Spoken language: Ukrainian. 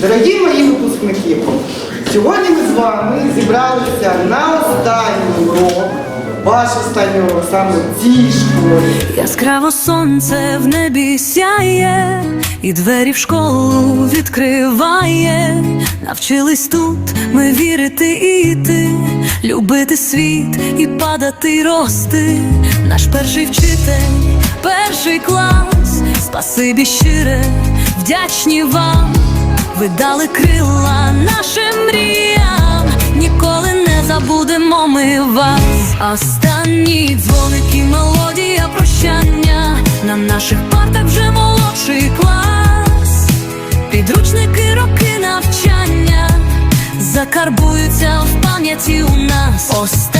Дорогі мої випускники, сьогодні ми з вами зібралися на останній урок, ваш останній урок саме в цій школі. Яскраво сонце в небі сяє, і двері в школу відкриває. Навчились тут ми вірити і йти, любити світ і падати й рости. Наш перший вчитель, перший клас, спасибі щире, вдячні вам. Ви дали крила нашим мріям, ніколи не забудемо ми вас. Останні дзвоники, мелодія прощання. На наших партах вже молодший клас. Підручники, роки навчання закарбуються в пам'яті у нас. Останні